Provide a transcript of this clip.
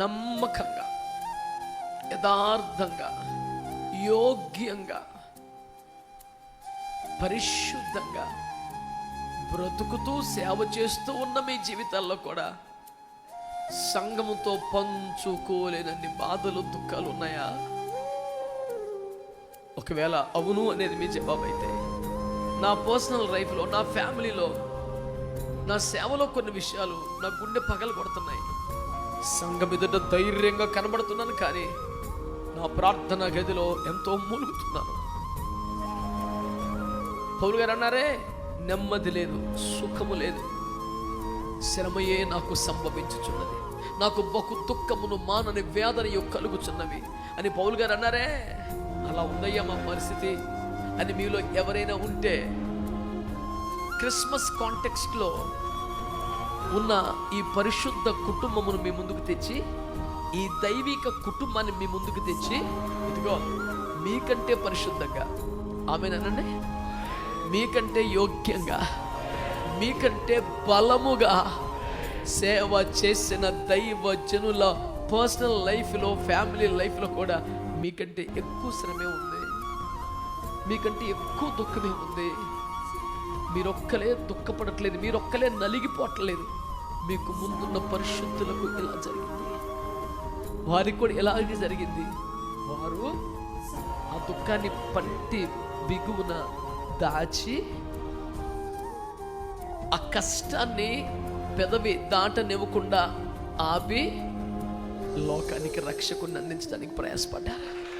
నమ్మకంగా యథార్థంగా యోగ్యంగా పరిశుద్ధంగా బ్రతుకుతూ సేవ చేస్తూ ఉన్న మీ జీవితాల్లో కూడా సంఘముతో పంచుకోలేనన్ని బాధలు దుఃఖాలు ఉన్నాయా? ఒకవేళ అవును అనేది మీ జవాబు అయితే నా పర్సనల్ లైఫ్లో నా ఫ్యామిలీలో నా సేవలో కొన్ని విషయాలు నా గుండె పగలు కొడుతున్నాయి సంఘం ఎదుట ధైర్యంగా కనబడుతున్నాను కానీ నా ప్రార్థన గదిలో ఎంతో మూలుగుతున్నాను. పౌరు గారు అన్నారే నెమ్మది లేదు సుఖము లేదు. శ్రమయే నాకు సంభవించుచున్నది. నాకు బహు దుఃఖమును మానని వేదనయు కలుగుచున్నవి అని పౌలు గారు అన్నారే అలా ఉందయ్యా మా పరిస్థితి. అని మీలో ఎవరైనా ఉంటే క్రిస్మస్ కాంటెక్స్ట్లో ఉన్న ఈ పరిశుద్ధ కుటుంబమును మీ ముందుకు తెచ్చి ఈ దైవిక కుటుంబాన్ని మీ ముందుకు తెచ్చి ఇదిగో మీకంటే పరిశుద్ధంగా. ఆమెనండి మీకంటే యోగ్యంగా. మీకంటే బలముగా సేవ చేసిన దైవ జనుల పర్సనల్ లైఫ్లో ఫ్యామిలీ లైఫ్లో కూడా మీకంటే ఎక్కువ శ్రమే ఉంది. మీకంటే ఎక్కువ దుఃఖమే ఉంది. మీరొక్కలే దుఃఖపడట్లేదు మీరొక్కలే నలిగిపోవట్లేదు. మీకు ముందున్న పరిశుద్ధులకు ఇలా జరిగింది. వారికి కూడా ఇలాగే జరిగింది. వారు ఆ దుఃఖాన్ని పట్టి బిగువున దాచి ఆ కష్టాన్ని పెదవి దాటనివ్వకుండా ఆపి లోకానికి రక్షకుని అందించడానికి ప్రయాసపడ్డారు.